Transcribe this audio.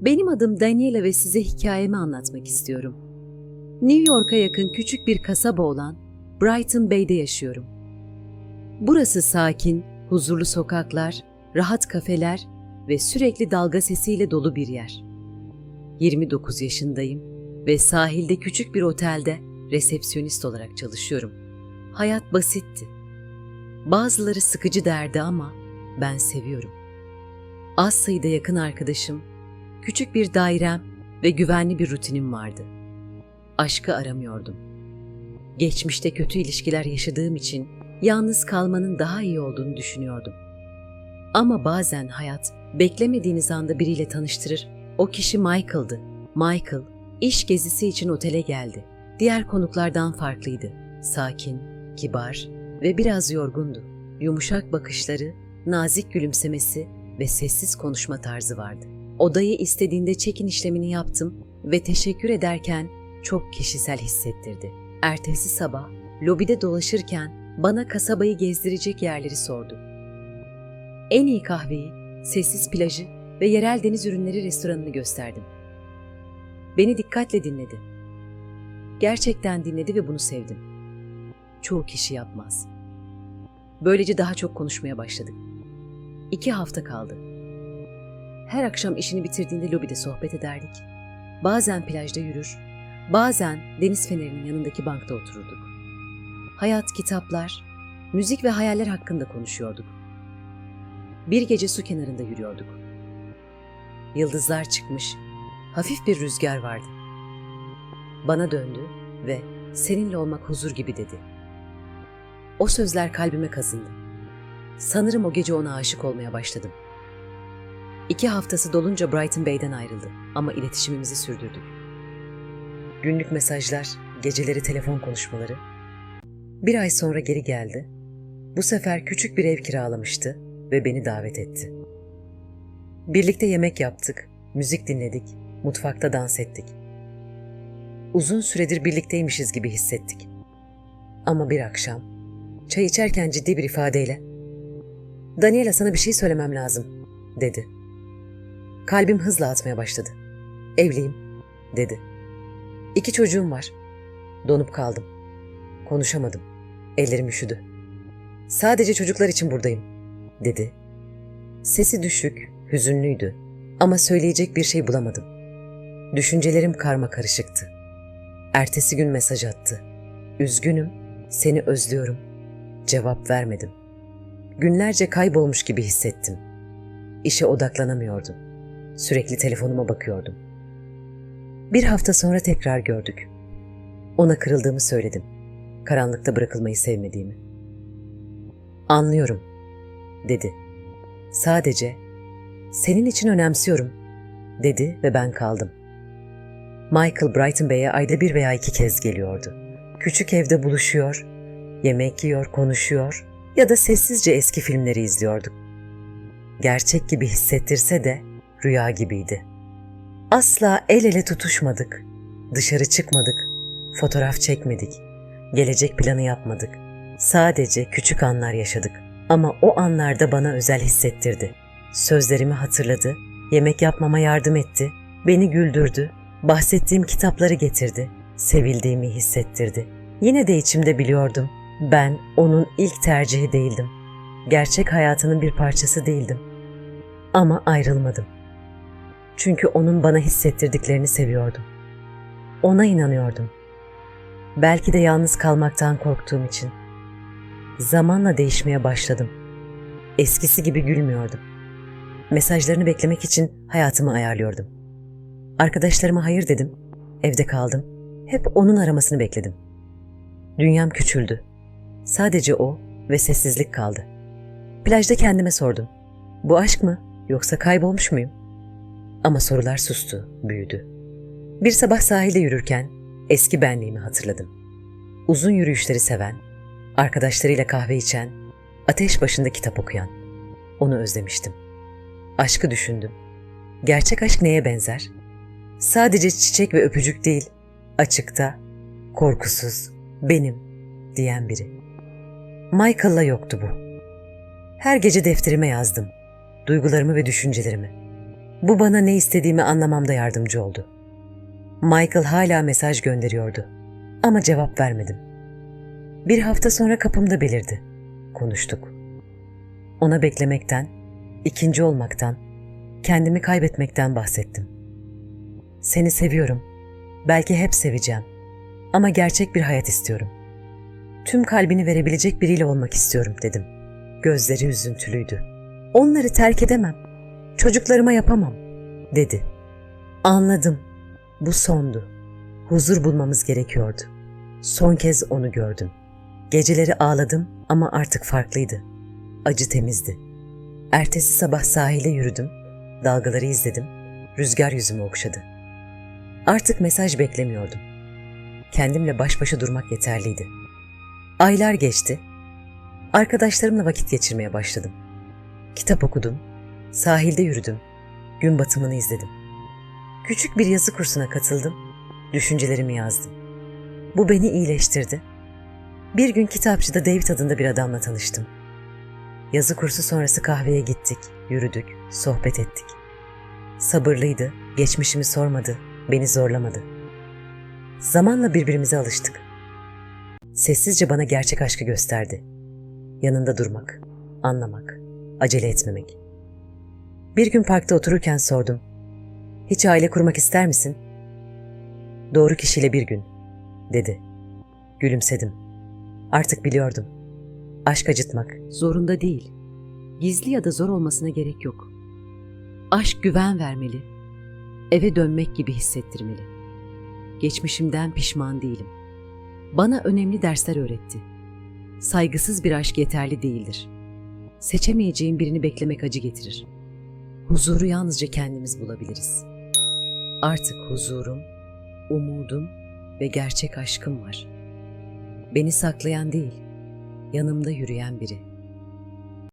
Benim adım Daniela ve size hikayemi anlatmak istiyorum. New York'a yakın küçük bir kasaba olan Brighton Bay'de yaşıyorum. Burası sakin, huzurlu sokaklar, rahat kafeler ve sürekli dalga sesiyle dolu bir yer. 29 yaşındayım ve sahilde küçük bir otelde resepsiyonist olarak çalışıyorum. Hayat basitti. Bazıları sıkıcı derdi ama ben seviyorum. Az sayıda yakın arkadaşım, küçük bir dairem ve güvenli bir rutinim vardı. Aşkı aramıyordum. Geçmişte kötü ilişkiler yaşadığım için yalnız kalmanın daha iyi olduğunu düşünüyordum. Ama bazen hayat beklemediğiniz anda biriyle tanıştırır. O kişi Michael'dı. Michael iş gezisi için otele geldi. Diğer konuklardan farklıydı. Sakin, kibar ve biraz yorgundu. Yumuşak bakışları, nazik gülümsemesi ve sessiz konuşma tarzı vardı. Odayı istediğinde check-in işlemini yaptım ve teşekkür ederken çok kişisel hissettirdi. Ertesi sabah lobide dolaşırken bana kasabayı gezdirecek yerleri sordu. En iyi kahveyi, sessiz plajı ve yerel deniz ürünleri restoranını gösterdim. Beni dikkatle dinledi. Gerçekten dinledi ve bunu sevdim. Çoğu kişi yapmaz. Böylece daha çok konuşmaya başladık. İki hafta kaldı. Her akşam işini bitirdiğinde lobide sohbet ederdik. Bazen plajda yürür, bazen deniz fenerinin yanındaki bankta otururduk. Hayat, kitaplar, müzik ve hayaller hakkında konuşuyorduk. Bir gece su kenarında yürüyorduk. Yıldızlar çıkmış, hafif bir rüzgar vardı. Bana döndü ve seninle olmak huzur gibi dedi. O sözler kalbime kazındı. Sanırım o gece ona aşık olmaya başladım. İki haftası dolunca Brighton Bay'den ayrıldı ama iletişimimizi sürdürdük. Günlük mesajlar, geceleri telefon konuşmaları. Bir ay sonra geri geldi. Bu sefer küçük bir ev kiralamıştı ve beni davet etti. Birlikte yemek yaptık, müzik dinledik, mutfakta dans ettik. Uzun süredir birlikteymişiz gibi hissettik. Ama bir akşam, çay içerken ciddi bir ifadeyle ''Daniela sana bir şey söylemem lazım.'' dedi. Kalbim hızla atmaya başladı. ''Evliyim.'' dedi. İki çocuğum var. Donup kaldım. Konuşamadım. Ellerim üşüdü. Sadece çocuklar için buradayım, dedi. Sesi düşük, hüzünlüydü ama söyleyecek bir şey bulamadım. Düşüncelerim karma karışıktı. Ertesi gün mesaj attı. Üzgünüm, seni özlüyorum. Cevap vermedim. Günlerce kaybolmuş gibi hissettim. İşe odaklanamıyordum. Sürekli telefonuma bakıyordum. Bir hafta sonra tekrar gördük. Ona kırıldığımı söyledim. Karanlıkta bırakılmayı sevmediğimi. Anlıyorum, dedi. Sadece senin için önemsiyorum, dedi ve ben kaldım. Michael Brighton Bey'e ayda bir veya iki kez geliyordu. Küçük evde buluşuyor, yemek yiyor, konuşuyor ya da sessizce eski filmleri izliyorduk. Gerçek gibi hissettirse de rüya gibiydi. Asla el ele tutuşmadık, dışarı çıkmadık, fotoğraf çekmedik, gelecek planı yapmadık. Sadece küçük anlar yaşadık ama o anlarda bana özel hissettirdi. Sözlerimi hatırladı, yemek yapmama yardım etti, beni güldürdü, bahsettiğim kitapları getirdi, sevildiğimi hissettirdi. Yine de içimde biliyordum, ben onun ilk tercihi değildim. Gerçek hayatının bir parçası değildim. Ama ayrılmadım. Çünkü onun bana hissettirdiklerini seviyordum. Ona inanıyordum. Belki de yalnız kalmaktan korktuğum için. Zamanla değişmeye başladım. Eskisi gibi gülmüyordum. Mesajlarını beklemek için hayatımı ayarlıyordum. Arkadaşlarıma hayır dedim. Evde kaldım. Hep onun aramasını bekledim. Dünyam küçüldü. Sadece o ve sessizlik kaldı. Plajda kendime sordum. Bu aşk mı yoksa kaybolmuş muyum? Ama sorular sustu, büyüdü. Bir sabah sahilde yürürken eski benliğimi hatırladım. Uzun yürüyüşleri seven, arkadaşlarıyla kahve içen, ateş başında kitap okuyan. Onu özlemiştim. Aşkı düşündüm. Gerçek aşk neye benzer? Sadece çiçek ve öpücük değil, açıkta, korkusuz, benim diyen biri. Michael'la yoktu bu. Her gece defterime yazdım. Duygularımı ve düşüncelerimi. Bu bana ne istediğimi anlamamda yardımcı oldu. Michael hala mesaj gönderiyordu ama cevap vermedim. Bir hafta sonra kapımda belirdi. Konuştuk. Ona beklemekten, ikinci olmaktan, kendimi kaybetmekten bahsettim. Seni seviyorum. Belki hep seveceğim. Ama gerçek bir hayat istiyorum. Tüm kalbini verebilecek biriyle olmak istiyorum dedim. Gözleri üzüntülüydü. Onları terk edemem. Çocuklarıma yapamam, dedi. Anladım. Bu sondu. Huzur bulmamız gerekiyordu. Son kez onu gördüm. Geceleri ağladım ama artık farklıydı. Acı temizdi. Ertesi sabah sahile yürüdüm, dalgaları izledim, rüzgar yüzümü okşadı. Artık mesaj beklemiyordum. Kendimle baş başa durmak yeterliydi. Aylar geçti. Arkadaşlarımla vakit geçirmeye başladım. Kitap okudum, sahilde yürüdüm, gün batımını izledim. Küçük bir yazı kursuna katıldım, düşüncelerimi yazdım. Bu beni iyileştirdi. Bir gün kitapçıda David adında bir adamla tanıştım. Yazı kursu sonrası kahveye gittik, yürüdük, sohbet ettik. Sabırlıydı, geçmişimi sormadı, beni zorlamadı. Zamanla birbirimize alıştık. Sessizce bana gerçek aşkı gösterdi. Yanında durmak, anlamak, acele etmemek. Bir gün parkta otururken sordum. Hiç aile kurmak ister misin? Doğru kişiyle bir gün, dedi. Gülümsedim. Artık biliyordum. Aşk acıtmak. Zorunda değil. Gizli ya da zor olmasına gerek yok. Aşk güven vermeli. Eve dönmek gibi hissettirmeli. Geçmişimden pişman değilim. Bana önemli dersler öğretti. Saygısız bir aşk yeterli değildir. Seçemeyeceğin birini beklemek acı getirir. Huzuru yalnızca kendimiz bulabiliriz. Artık huzurum, umudum ve gerçek aşkım var. Beni saklayan değil, yanımda yürüyen biri.